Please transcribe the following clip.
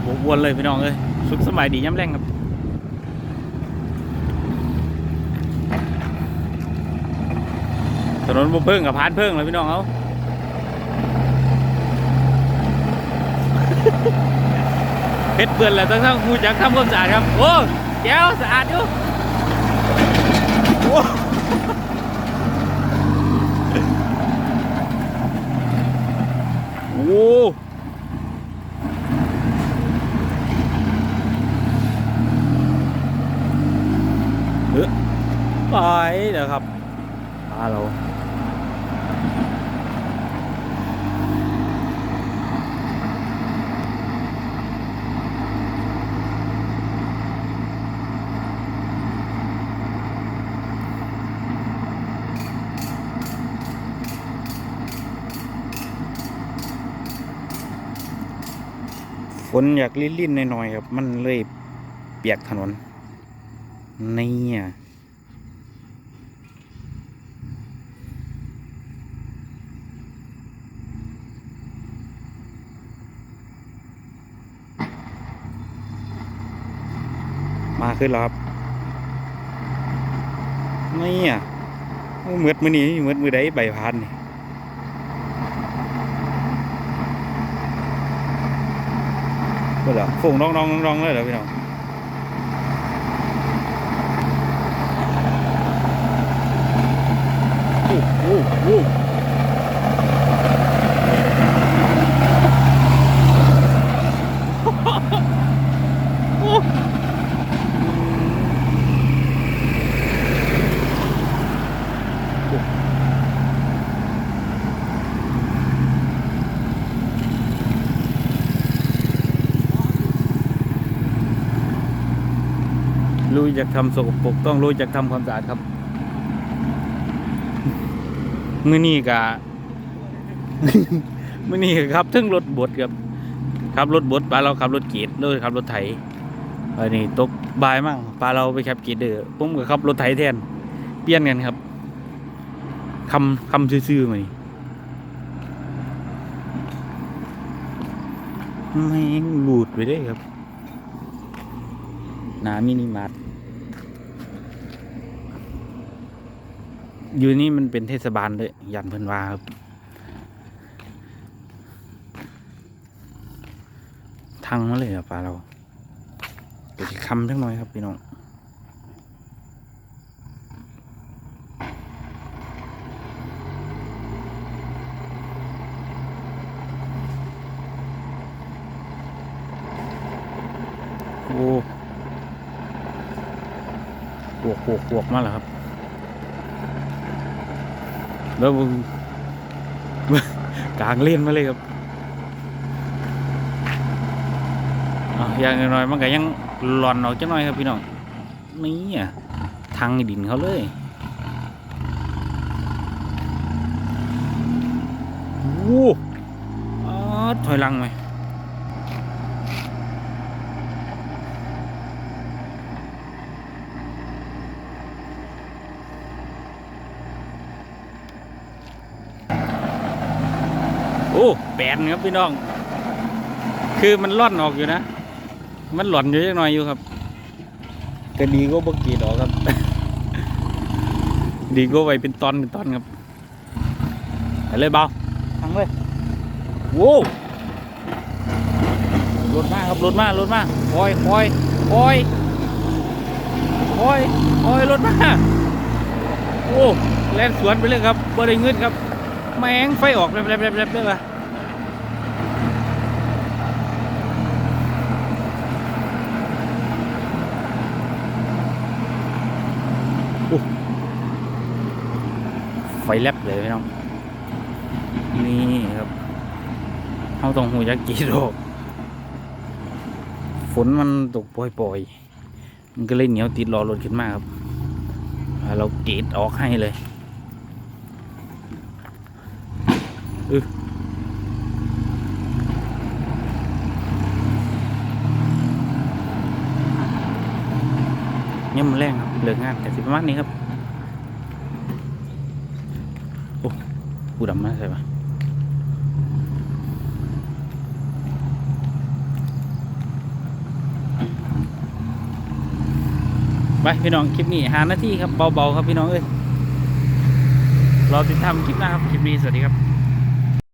ระบบวนเลยพี่น้องเอ้ยสุขสบายดีย้ำแรงครับถนนบ่เพิ่งกับพานเพิ่งเลยพี่น้องเอาเพชรเปื่อนแล้วต้องทั้งหูจักทำความสะอาดครับ โอ้แก้วสะอาดอยู่โอ้ เออไปเดี๋ยวครับพาเราฝนอยากลิ่นๆหน่อยๆครับ มันเลยเปียกถนน นี่อะมาขึ้นแล้วครับนี่อะเหมือดมือนี้เหมือดมือใดใบพานนี่ก็เหรอฝงน้องน้องน้องเลยเหรอพี่น้องโอ้โหโอ้โหโอ้ รู้จักทำสกปรกต้องรู้จักทำความสะอาดครับมื่อนี่กะมื่อนี่ก็ครับทึ่งรถบดครับขับรถบดปลาเราขับรถกรีดเลยขับรถไถอันนี้ตกบายมั่งปลาเราไปขับกรีดเด้อผมก็ขับรถไถแทน เปลี่ยนกันครับคำคำซื่อๆมานี่ไม่งบูดไปได้ครับ นามินิมาร์ทอยู่นี่มันเป็นเทศบาลเลยยันเพิ่นว่าครับ ทางมาเลยครับปลาเราเดี๋ยวจะคำทั้งน้อยครับพี่น้องโอ้ ปวกปวกปวกมาแล้วครับ แล้วมึงกลางเล่นมาเลยครับอย่างน้อยๆมันก็ยังหลอนออกจังหน่อยครับพี่น้องนี่อะทางดินเขาเลยโอ้อ๋อถอยลังไหม อ้แปลนครับพี่น้อง คือมันล่อนออกอยู่นะ มันหล่อนอยู่จังหน่อยอยู่ครับก็ดีก็บกรีดออกครับ ดีก็ไว้เป็นตอนเป็นตอนครับไปเลยเบาทางเลยโว้วรถมาครับรถมารถมาคอยคอยคอยคอยคอยรถมาโอ้แล่นสวนไปเลยครับบ่ได้เงินครับแมงไฟออกแลบๆๆๆเลยว่ะโอ้ ฟแลบเลยพี่น้อง นี่ครับเขาต้องหูยักกีโรกฝนมันตกปล่อยๆ มันก็เลยเหนียวติดรอรถขึ้นมาครับอ่าเกรีดออกให้เลยเนี่ยมันแรงครับ เลิกงานแต่สิประมาณนี้ครับูดำมใช่ปะไปพี่น้องคลิปนี้หาหน้าที่ครับเบาๆครับพี่น้องเอ้ยรอติดตามคลิปหน้าครับ คลิปนี้สวัสดีครับ